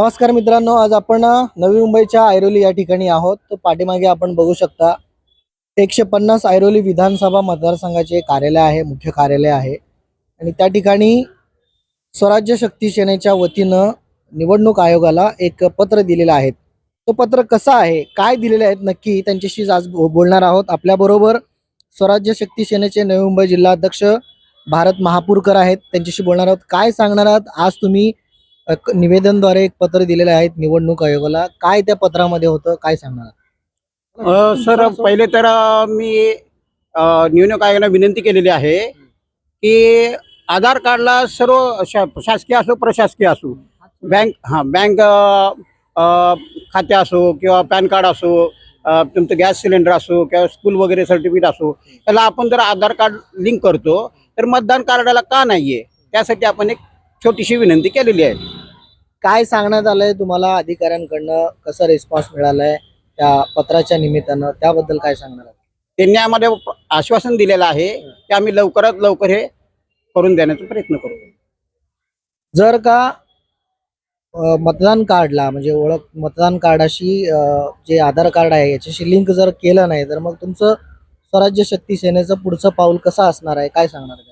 नमस्कार मित्रांनो आज आपण नवी मुंबईच्या ऐरोली या ठिकाणी आहोत. तर पाठीमागे आपण बघू शकता एकशे पन्नास ऐरोली विधानसभा मतदारसंघाचे कार्यालय आहे मुख्य कार्यालय आहे. आणि त्या ठिकाणी स्वराज्य शक्ती सेनेच्या वतीनं निवडणूक आयोगाला एक पत्र दिलेलं आहे. तो पत्र कसा आहे काय दिलेले आहेत नक्की त्यांच्याशी आज बोलणार आहोत. आपल्याबरोबर स्वराज्य शक्ती सेनेचे नवी मुंबई जिल्हाध्यक्ष भारत महापूरकर आहेत. त्यांच्याशी बोलणार आहोत. काय सांगणार आहात? आज तुम्ही निवेदनद्वारे एक पत्र दिलेलं आहे निवडणूक आयोगाला. काय त्या पत्रामध्ये होतं? काय सांगणार? सर पहिले तर मी निवडणूक आयोगाला विनंती केलेली आहे की आधार कार्डला सर्व शा- शासकीय असो प्रशासकीय असो बँक हां बँक खाते असो किंवा पॅन कार्ड असो तुमचं गॅस सिलेंडर असो किंवा स्कूल वगैरे सर्टिफिकेट असो त्याला आपण जर आधार कार्ड लिंक करतो तर मतदान कार्डाला का नाही आहे त्यासाठी आपण एक छोटीशी विनंती केलेली आहे. काय सांगण्यात आलंय? तुम्हाला अधिकाऱ्यांकडनं कसा रिस्पॉन्स मिळालाय? त्या पत्राच्या निमित्तानं त्याबद्दल काय सांगणार आहात? त्यांनी आम्हाला आश्वासन दिलेलं आहे की आम्ही लवकरात लवकर हे करून देण्याचा प्रयत्न करू. जर का अ, मतदान कार्डला म्हणजे ओळख मतदान कार्डाशी अ, जे आधार कार्ड आहे याच्याशी लिंक जर केलं नाही तर मग तुमचं स्वराज्य शक्ती सेनेचं पुढचं पाऊल कसं असणार आहे? काय सांगणार आहे?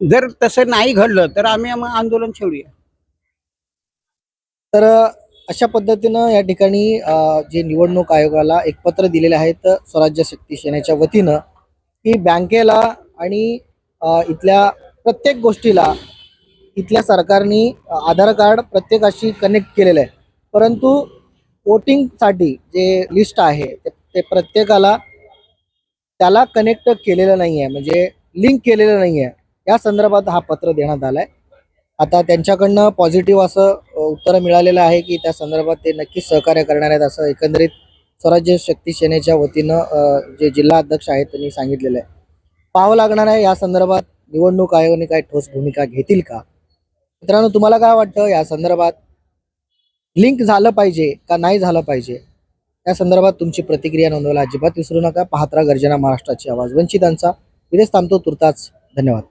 जर तसं नाही घडलं तर आम्ही आंदोलन छेडूया. तर अशा पद्धतीनं या ठिकाणी जे निवडणूक आयोगाला एक पत्र दिलेले आहेत स्वराज्य शक्ती सेनेच्या वतीनं की बँकेला आणि इथल्या प्रत्येक गोष्टीला इथल्या सरकारने आधार कार्ड प्रत्येकाशी कनेक्ट केलेलं आहे. परंतु वोटिंगसाठी जे लिस्ट आहे ते प्रत्येकाला त्याला कनेक्ट केलेलं नाही आहे म्हणजे लिंक केलेलं नाही आहे या संदर्भात हा पत्र देण्यात आलाय. आता त्यांच्याकडनं पॉझिटिव्ह असं उत्तर मिळालेलं आहे की त्या संदर्भात ते नक्कीच सहकार्य करणार आहेत असं एकंदरीत स्वराज्य शक्ती सेनेच्या वतीनं जे जिल्हा अध्यक्ष आहेत त्यांनी सांगितलेलं आहे. पाहावं लागणार आहे या संदर्भात निवडणूक आयोगाने काय ठोस भूमिका घेतील का? मित्रांनो तुम्हाला काय वाटतं? या संदर्भात लिंक झालं पाहिजे का नाही झालं पाहिजे? या संदर्भात तुमची प्रतिक्रिया नोंदवायला अजिबात विसरू नका. पाहत्रा गर्जना महाराष्ट्राची आवाज. वंचितांचा विदेश थांबतो तुर्ताच धन्यवाद.